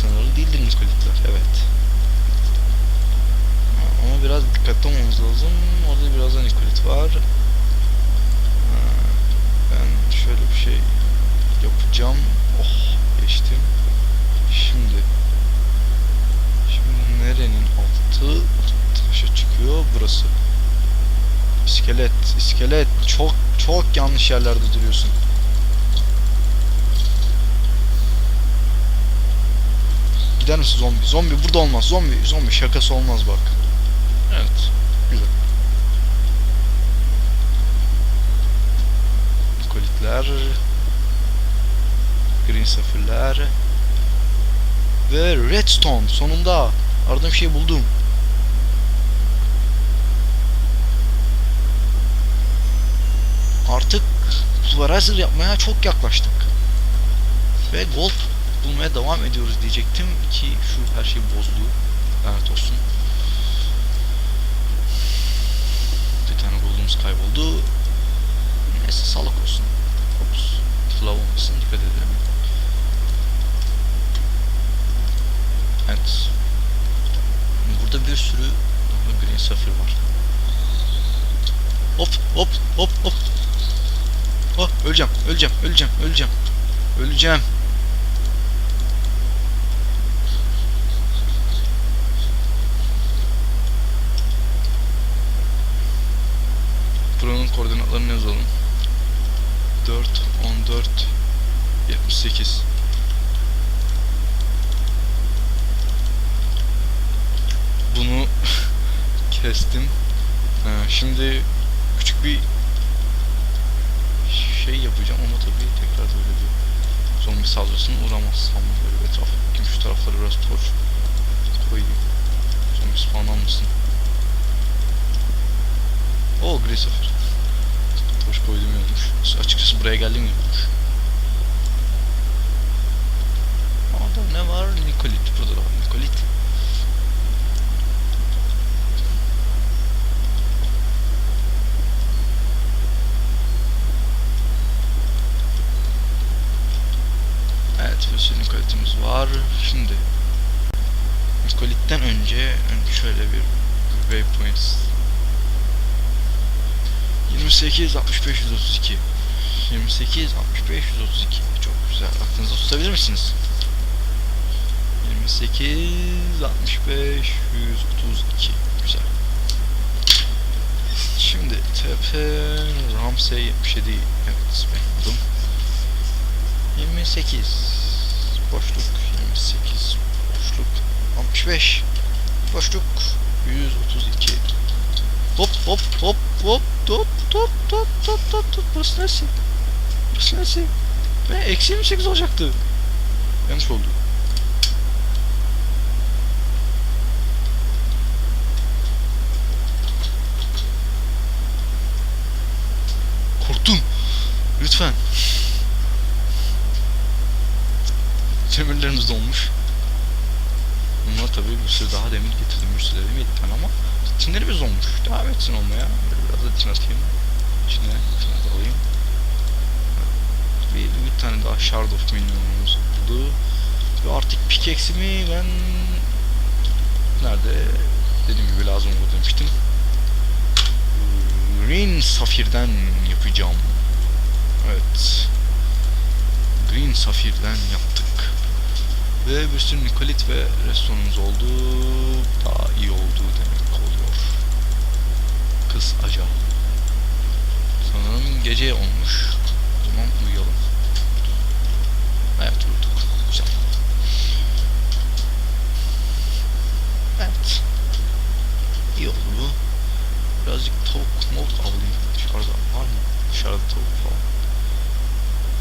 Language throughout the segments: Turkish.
sınırlı değildir Nikolitler. Evet. Ama biraz dikkatli olmamız lazım. Orada biraz da Nikolit var. Ha, Ben şöyle bir şey yapacağım. Oh geçtim. Şimdi Şimdi nerenin altı taşa çıkıyor? Burası. İskelet, iskelet. Çok çok yanlış yerlerde duruyorsun. Gider misin zombi? Zombi burada olmaz. Zombi, zombi şakası olmaz bak. Evet. Güzel. Nikolitler. Green Saphir'ler. Ve Redstone. Sonunda aradığım şeyi buldum. Artık pulverizer yapmaya çok yaklaştık. Ve gold bulmaya devam ediyoruz diyecektim ki şu her şey bozdu. Lanet olsun. Bir tane goldumuz kayboldu. Neyse sağlık olsun. Ops. Flow olmasın dikkat edelim. Evet. Burada bir sürü green sapphire var. Hop hop hop hop. Oh öleceğim öleceğim öleceğim öleceğim. Öleceğim. Buranın koordinatlarını yazalım. 4, 14, 78. Bunu kestim. Ha, şimdi küçük bir şey yapacağım ama tabii tekrar böyle bir zombi saldırısına uğramazsam böyle bir etrafa taraflara biraz torç koyayım. Zombi spawnlanmasın. Oo Grey Sapphire. Torç koydum iyi olmuş. Açıkçası buraya geldim iyi olmuş. Orada ne var? Nikolit. Burada da var Nikolit. Sürü Nikolitimiz var. Şimdi Nikolit'ten önce şöyle bir waypoints 28 65 132 28 65 132 çok güzel. Aklınızda tutabilir misiniz? 28 65 132 güzel. Şimdi TP Ramsey 77 evet ben buldum. 28 boşluk 28 boşluk 65 boşluk 132 hop hop hop hop top top top top top top burası neresi? Burası neresi? Ve eksi 28 olacaktı. Yanlış oldu. Korktum. Lütfen. Demirlerimiz dolmuş. Bunlar tabii bir sürü daha demir getirdim. Bir sürü demir yedik ama tinlerimiz olmuş. Devam etsin olmaya. Biraz da tin atayım. İçine tin de alayım. Bir, bir tane daha Shard of Minion'umuz oldu. Ve artık pickaxe'imi ben nerede dediğim gibi lazım oldu demiştim. Green Safir'den yapacağım. Evet. Green Safir'den yaptık. Ve bir sürü Nikolit ve restonumuz oldu. Daha iyi oldu demek oluyor. Kız acaba. Sanırım gece olmuş. O zaman uyuyalım. Evet uyuduk. Güzel. Evet. İyi oldu bu. Birazcık tavuk mavuk avlayayım. Dışarıda var mı? Dışarıda tavuk falan.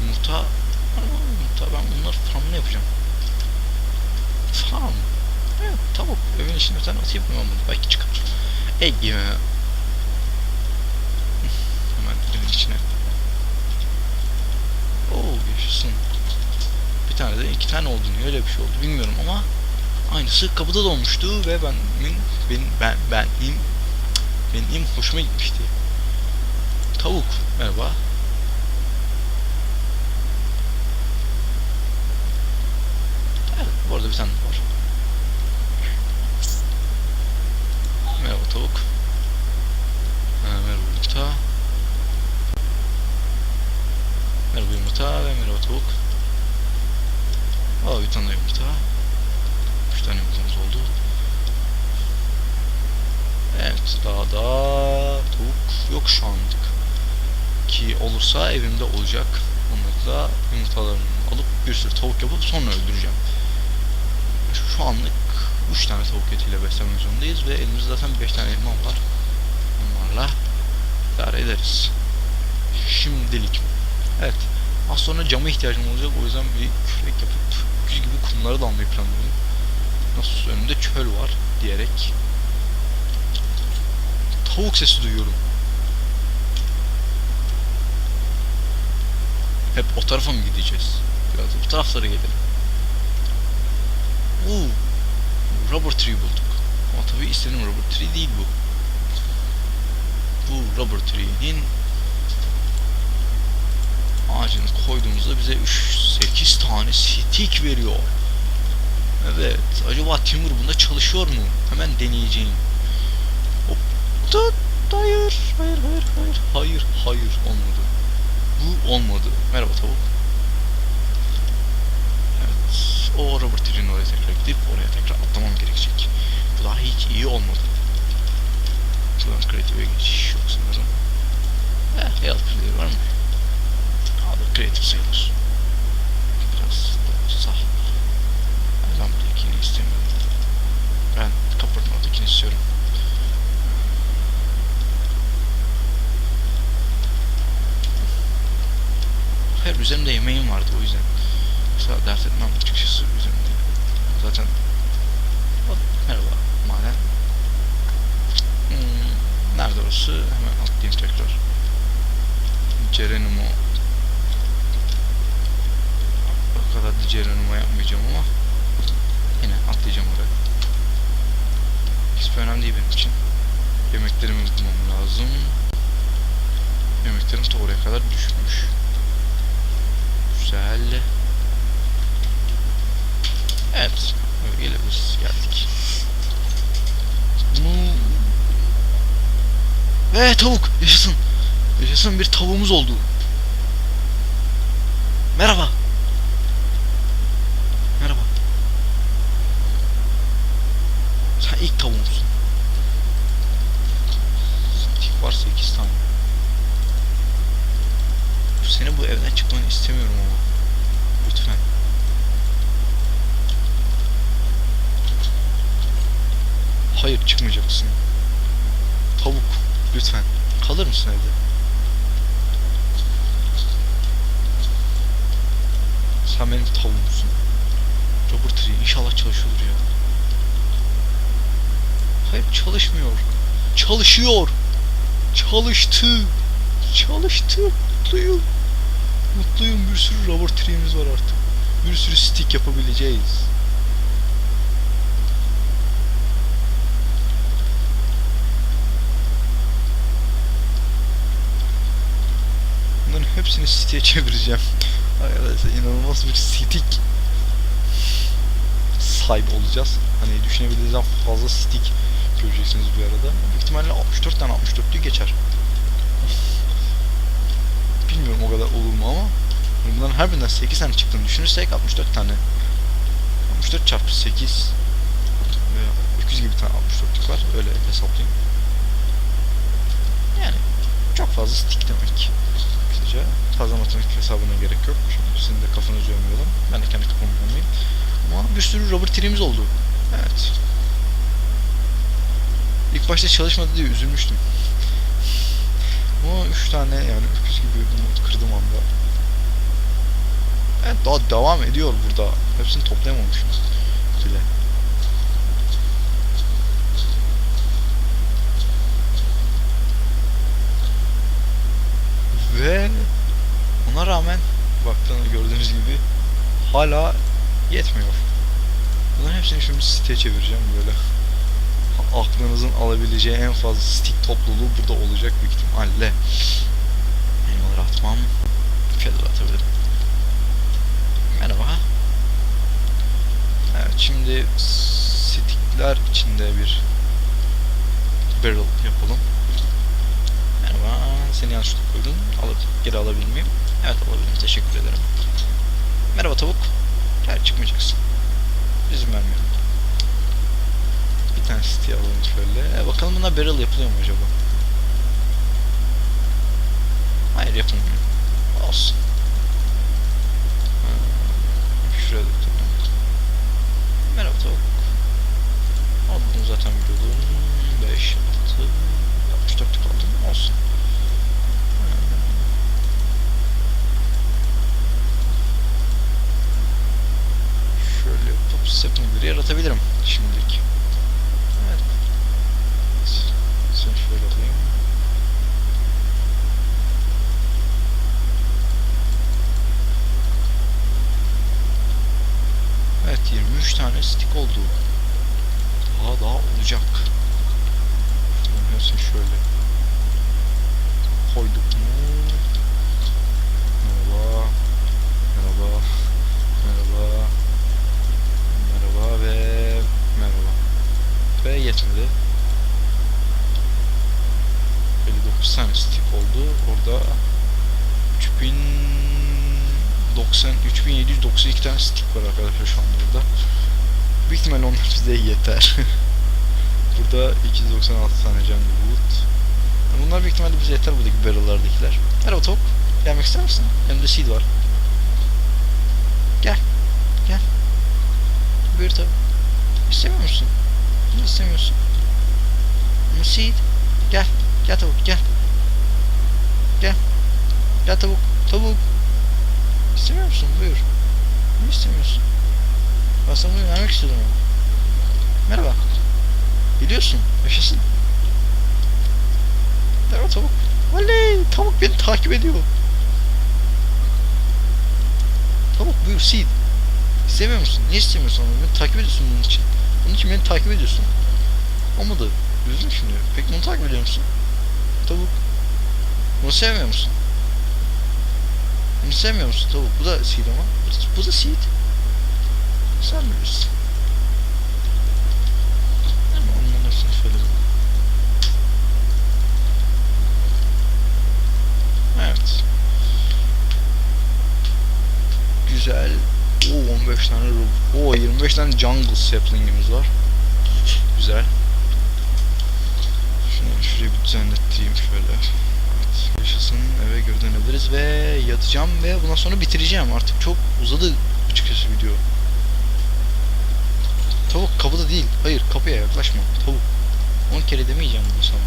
Yumurta. Aa, Yumurta ben bunlar farmını yapacağım. Farm. Evet tavuk. Evin içine bir tane mı ben bunu? Belki çıkar. Ya. Hemen evin içine. Oo yaşasın. Bir tane de iki tane oldu. Niye öyle bir şey oldu bilmiyorum ama aynısı kapıda da olmuştu ve ben benim ben ben benim benim hoşuma gitmişti. Tavuk. Merhaba. Arada bir tane var. Merhaba tavuk. Ha, merhaba yumurta. Merhaba yumurta ve merhaba tavuk. Aa bir tane yumurta. Üç tane yumurtamız oldu. Evet daha da tavuk yok şu anlık. Ki olursa evimde olacak. Onları da yumurtalarını alıp bir sürü tavuk yapıp sonra öldüreceğim. Şu anlık 3 tane tavuk etiyle beslemek zorundayız ve elimizde zaten 5 tane elma var. Onlarla idare ederiz. Şimdilik. Evet. Az sonra cama ihtiyacım olacak. O yüzden bir kürek yapıp öküz gibi kumları da almayı planlıyorum. Nasıl önümde çöl var diyerek. Tavuk sesi duyuyorum. Hep o tarafa mı gideceğiz? Biraz bu taraflara gidelim. Oo, rubber tree bulduk. Ama tabii istediğim rubber tree değil bu. Bu rubber tree'nin ağacını koyduğumuzda bize 3 8 tane stick veriyor. Evet. Acaba Timur bunda çalışıyor mu? Hemen deneyeceğim. Hop. Tut. Hayır. Hayır. Hayır. Hayır. Hayır. Hayır. Olmadı. Bu olmadı. Merhaba tavuk. Evet. O Robert Tree'nin oraya tekrar gidip oraya tekrar atlamam gerekecek. Bu daha hiç iyi olmadı. Şuradan kreatife geçiş yok sanırım. Eh, health clear var mı? Abi kreatif sayılır. Biraz da ben buradakini istemiyorum. Ben kapının oradakini istiyorum. Hayır üzerimde yemeğim vardı o yüzden. Yoksa dert etmem açıkçası üzerimde. Zaten Hop, merhaba maden. Hmm, nerede orası? Hemen atlayayım tekrar. Cerenimo. O kadar da Cerenimo yapmayacağım ama yine atlayacağım oraya. Hiçbir önemli değil benim için. Yemeklerimi bulmam lazım. Yemeklerim de oraya kadar düşmüş. Güzel. Evet. Gelebiliriz. Geldik. Bunu... Ve tavuk! Yaşasın! Yaşasın bir tavuğumuz oldu. Merhaba. Merhaba. Sen ilk tavuğumsun. Tik var 8 tane. Senin bu evden çıkmanı istemiyorum ama. Lütfen. Hayır çıkmayacaksın. Tavuk lütfen. Kalır mısın evde? Sen benim tavuğumsun. Robert Tree inşallah çalışıyordur ya. Hayır çalışmıyor. Çalışıyor. Çalıştı. Çalıştı. Mutluyum. Mutluyum. Bir sürü Robert Tree'miz var artık. Bir sürü stick yapabileceğiz. Bunların hepsini siteye çevireceğim. Arkadaşlar inanılmaz bir stick sahibi olacağız. Hani düşünebildiğinizden fazla stick göreceksiniz bir arada. Büyük ihtimalle 64 tane 64'lüğü geçer. Bilmiyorum o kadar olur mu ama hani bunların her birinden 8 tane çıktığını düşünürsek 64 tane 64 çarpı 8 ve 200 gibi tane 64'lük var. Öyle hesaplayayım. Yani çok fazla stick demek. Kısaca fazla matematik hesabına gerek yok. Şimdi sizin de kafanızı yormayalım. Ben de kendi kafamı yormayayım. Ama bir sürü Robert Tree'miz oldu. Evet. İlk başta çalışmadı diye üzülmüştüm. Ama 3 tane yani öküz gibi bunu kırdım anda. Evet daha devam ediyor burada. Hepsini toplayamamışım bile. Ve ona rağmen baktığınız gördüğünüz gibi hala yetmiyor. Bunların hepsini şimdi siteye çevireceğim böyle. Aklınızın alabileceği en fazla stick topluluğu burada olacak büyük ihtimalle. Elmaları atmam. Feather atabilirim. Merhaba. Evet şimdi stickler içinde bir barrel yapalım. Merhaba, seni yanlışlıkla koydun. Alıp geri alabilir miyim? Evet alabilirim, teşekkür ederim. Merhaba tavuk. Gel çıkmayacaksın. İzin vermiyorum. Bir tane stick alalım şöyle. E, bakalım buna barrel yapılıyor mu acaba? Hayır yapılmıyor. Olsun. Şuraya da. Merhaba tavuk. Aldın zaten biliyordum. 5, 6, 64 kaldı. Olsun. Şöyle yapıp sapingleri yaratabilirim şimdilik. Evet. Sen şöyle alayım. Evet 23 tane stick oldu. Daha daha olacak. Hepsini şöyle koyduk mu? Merhaba. Merhaba. Merhaba. Merhaba ve merhaba. Ve yetmedi. 59 tane stick oldu. Orada 3090 3792 tane stick var arkadaşlar şu anda burada. Büyük ihtimalle onlar bize yeter. burada 296 tane jungle wood. Bunlar büyük ihtimalle bize yeter buradaki barrel'lardakiler. Merhaba tavuk. Gelmek ister misin? Yanımda seed var. Gel. Gel. Buyur tabi. İstemiyor musun? Niye istemiyorsun? Ama seed. Gel. Gel tavuk gel. Gel. Gel tavuk. Tavuk. İstemiyor musun? Buyur. Niye istemiyorsun? Ben sana bunu vermek istiyordum. Merhaba. Biliyorsun. Yaşasın. Merhaba tavuk. Oley! Tavuk beni takip ediyor. Tavuk buyur seed. İstemiyor musun? Niye istemiyorsun? Beni takip ediyorsun bunun için. Bunun için beni takip ediyorsun. Olmadı. Üzüldüm şimdi. Peki bunu takip ediyor musun? Tavuk. Bunu sevmiyor musun? Bunu sevmiyor musun tavuk? Bu da seed ama. Bu da, bu da seed. Sen bilirsin. Ama onların hepsini söyledim. Evet. Güzel. Oo 15 tane ro- Oo 25 tane jungle sapling'imiz var. Güzel. Şunu şurayı bir düzenlettireyim şöyle. Evet. Yaşasın eve geri dönebiliriz ve yatacağım ve bundan sonra bitireceğim. Artık çok uzadı açıkçası video. Tavuk kapıda değil. Hayır kapıya yaklaşma. Tavuk. 10 kere demeyeceğim bunu sana.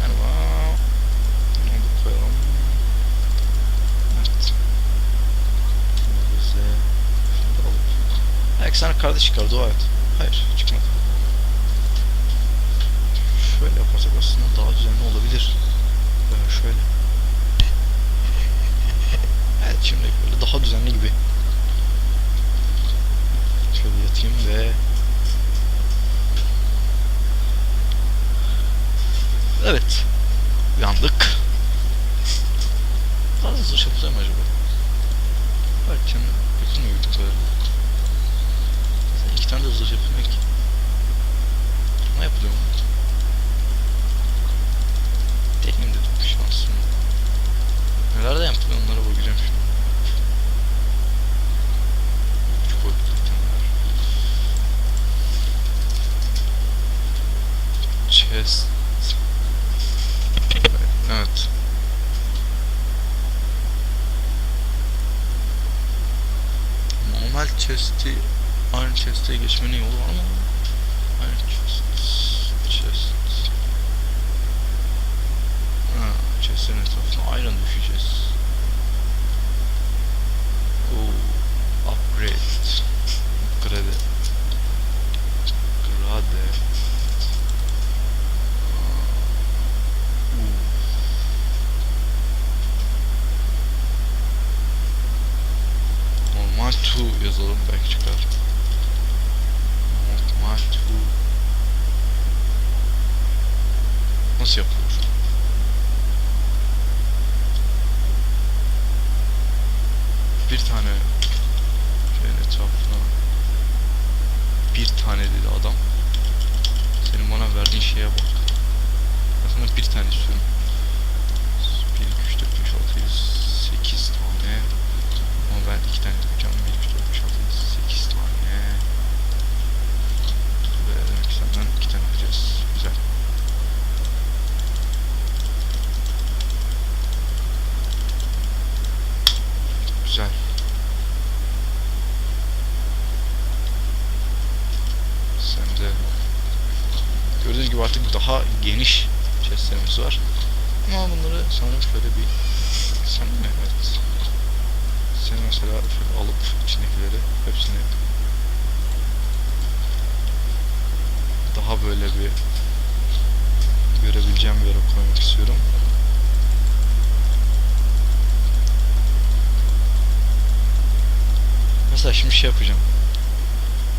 Merhaba. Bunu da koyalım. Evet. Bunu bize şunu da alıp. Belki sana kardeş çıkar dua et. Hayır çıkmadı. Şöyle yaparsak aslında daha düzenli olabilir. Böyle şöyle. Evet şimdi böyle daha düzenli gibi. Şöyle yatayım ve Evet. Uyandık. Daha hızlı şey yapacağım acaba? Belki böyle. Zaten iki tane de yapılmıyor ki. Ne yapılıyor mu? Teknim dedim şansım. Neler de yapılıyor onlara bakacağım şimdi. Evet. Normal chest'i aynı chest'e geçmenin yolu var mı? Aynı chest. Chest. Ha, chest'in etrafına iron düşeceğiz. Oo, upgrade. Grade. Grade. Oo. Normal 2 yazalım belki çıkar. Normal 2 Nasıl yapılır? Bir tane Şöyle etrafına. Bir tane dedi adam. Verdiğin şeye bak. Sana bir tane istiyorum. 1, 2, 3, 4, 5, 6, 7, 8 tane. Ama ben iki tane yapacağım. 1, 2, 4, 5, 6, 7, 8 tane. Ve senden iki tane yapacağız. Güzel. Güzel. Sen de gördüğünüz gibi artık daha geniş chestlerimiz var. Ama bunları sanırım şöyle bir sen mi? Evet. Sen mesela şöyle alıp içindekileri hepsini daha böyle bir görebileceğim bir yere koymak istiyorum. Mesela şimdi şey yapacağım.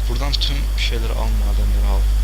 Buradan tüm şeyleri al, madenleri al.